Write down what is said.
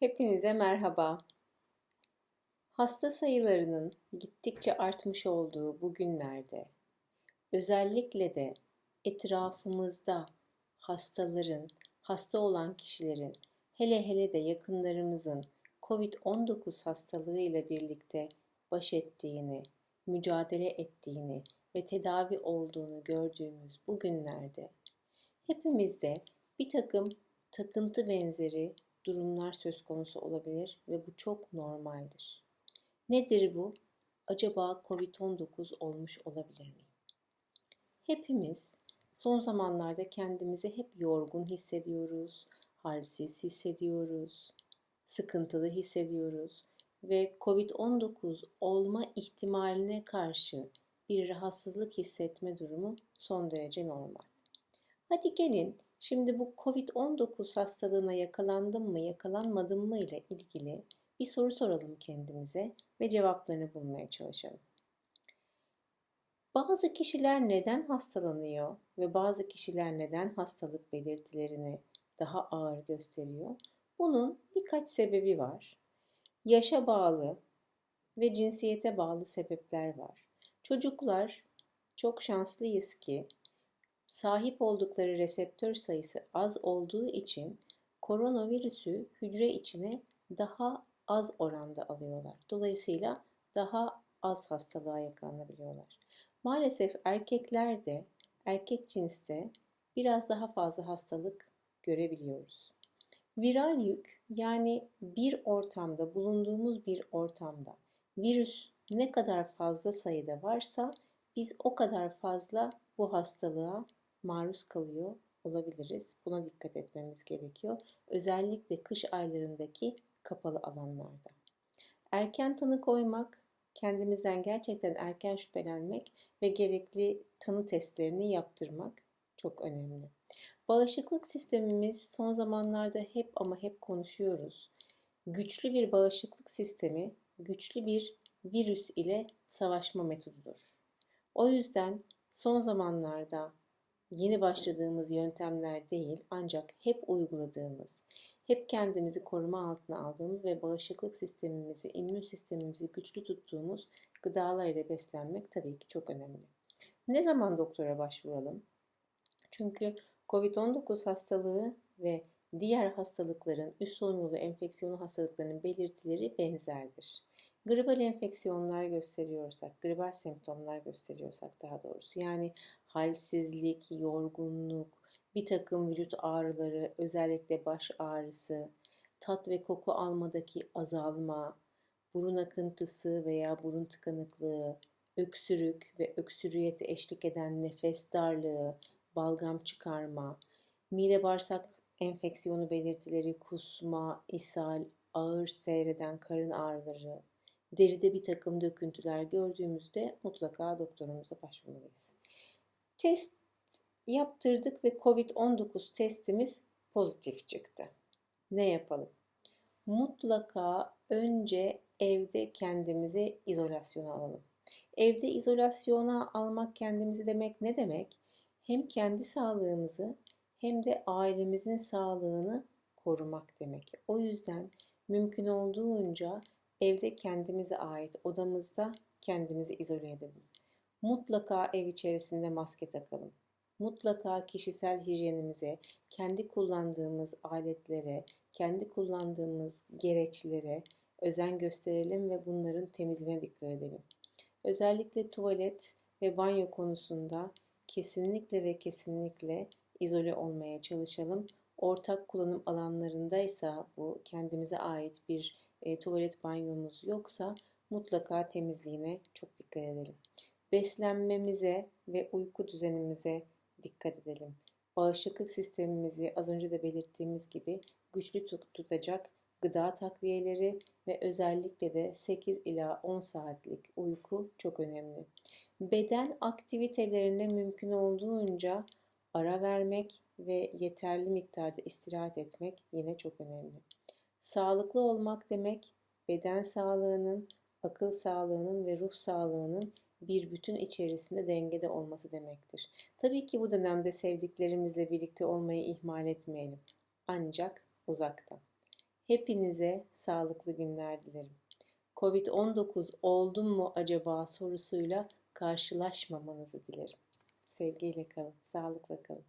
Hepinize merhaba. Hasta sayılarının gittikçe artmış olduğu bu günlerde özellikle de etrafımızda hastaların, hasta olan kişilerin, hele hele de yakınlarımızın COVID-19 hastalığı ile birlikte baş ettiğini, mücadele ettiğini ve tedavi olduğunu gördüğümüz bu günlerde hepimizde bir takım takıntı benzeri durumlar söz konusu olabilir ve bu çok normaldir. Nedir bu? Acaba COVID-19 olmuş olabilir mi? Hepimiz son zamanlarda kendimizi hep yorgun hissediyoruz, halsiz hissediyoruz, sıkıntılı hissediyoruz ve COVID-19 olma ihtimaline karşı bir rahatsızlık hissetme durumu son derece normal. Hadi gelin Şimdi bu COVID-19 hastalığına yakalandım mı, yakalanmadım mı ile ilgili bir soru soralım kendimize ve cevaplarını bulmaya çalışalım. Bazı kişiler neden hastalanıyor ve bazı kişiler neden hastalık belirtilerini daha ağır gösteriyor? Bunun birkaç sebebi var. Yaşa bağlı ve cinsiyete bağlı sebepler var. Çocuklar çok şanslıyız ki sahip oldukları reseptör sayısı az olduğu için koronavirüsü hücre içine daha az oranda alıyorlar. Dolayısıyla daha az hastalığa yakalanabiliyorlar. Maalesef erkeklerde, erkek cinste biraz daha fazla hastalık görebiliyoruz. Viral yük yani bir ortamda, bulunduğumuz bir ortamda virüs ne kadar fazla sayıda varsa biz o kadar fazla bu hastalığa maruz kalıyor olabiliriz. Buna dikkat etmemiz gerekiyor. Özellikle kış aylarındaki kapalı alanlarda. Erken tanı koymak, kendimizden gerçekten erken şüphelenmek ve gerekli tanı testlerini yaptırmak çok önemli. Bağışıklık sistemimiz son zamanlarda hep ama hep konuşuyoruz. Güçlü bir bağışıklık sistemi, güçlü bir virüs ile savaşma metodudur. O yüzden son zamanlarda yeni başladığımız yöntemler değil ancak hep uyguladığımız, hep kendimizi koruma altına aldığımız ve bağışıklık sistemimizi, immün sistemimizi güçlü tuttuğumuz gıdalar ile beslenmek tabii ki çok önemli. Ne zaman doktora başvuralım? Çünkü COVID-19 hastalığı ve diğer hastalıkların üst solunum yolu enfeksiyonu hastalıklarının belirtileri benzerdir gribal enfeksiyonlar gösteriyorsak, gribal semptomlar gösteriyorsak daha doğrusu yani halsizlik, yorgunluk, bir takım vücut ağrıları, özellikle baş ağrısı, tat ve koku almadaki azalma, burun akıntısı veya burun tıkanıklığı, öksürük ve öksürüğe eşlik eden nefes darlığı, balgam çıkarma, mide bağırsak enfeksiyonu belirtileri, kusma, ishal, ağır seyreden karın ağrıları, deride bir takım döküntüler gördüğümüzde mutlaka doktorumuza başvurmalıyız. Test yaptırdık ve COVID-19 testimiz pozitif çıktı. Ne yapalım? Mutlaka önce evde kendimizi izolasyona alalım. Evde izolasyona almak kendimizi demek ne demek? Hem kendi sağlığımızı hem de ailemizin sağlığını korumak demek. O yüzden mümkün olduğunca Evde kendimize ait odamızda kendimizi izole edelim. Mutlaka ev içerisinde maske takalım. Mutlaka kişisel hijyenimize, kendi kullandığımız aletlere, kendi kullandığımız gereçlere özen gösterelim ve bunların temizliğine dikkat edelim. Özellikle tuvalet ve banyo konusunda kesinlikle ve kesinlikle izole olmaya çalışalım. Ortak kullanım alanlarındaysa bu kendimize ait bir e, tuvalet banyomuz yoksa mutlaka temizliğine çok dikkat edelim. Beslenmemize ve uyku düzenimize dikkat edelim. Bağışıklık sistemimizi az önce de belirttiğimiz gibi güçlü tutacak gıda takviyeleri ve özellikle de 8 ila 10 saatlik uyku çok önemli. Beden aktivitelerine mümkün olduğunca ara vermek ve yeterli miktarda istirahat etmek yine çok önemli. Sağlıklı olmak demek beden sağlığının, akıl sağlığının ve ruh sağlığının bir bütün içerisinde dengede olması demektir. Tabii ki bu dönemde sevdiklerimizle birlikte olmayı ihmal etmeyelim. Ancak uzaktan. Hepinize sağlıklı günler dilerim. Covid-19 oldum mu acaba sorusuyla karşılaşmamanızı dilerim. Sevgiyle kalın, sağlıkla kalın.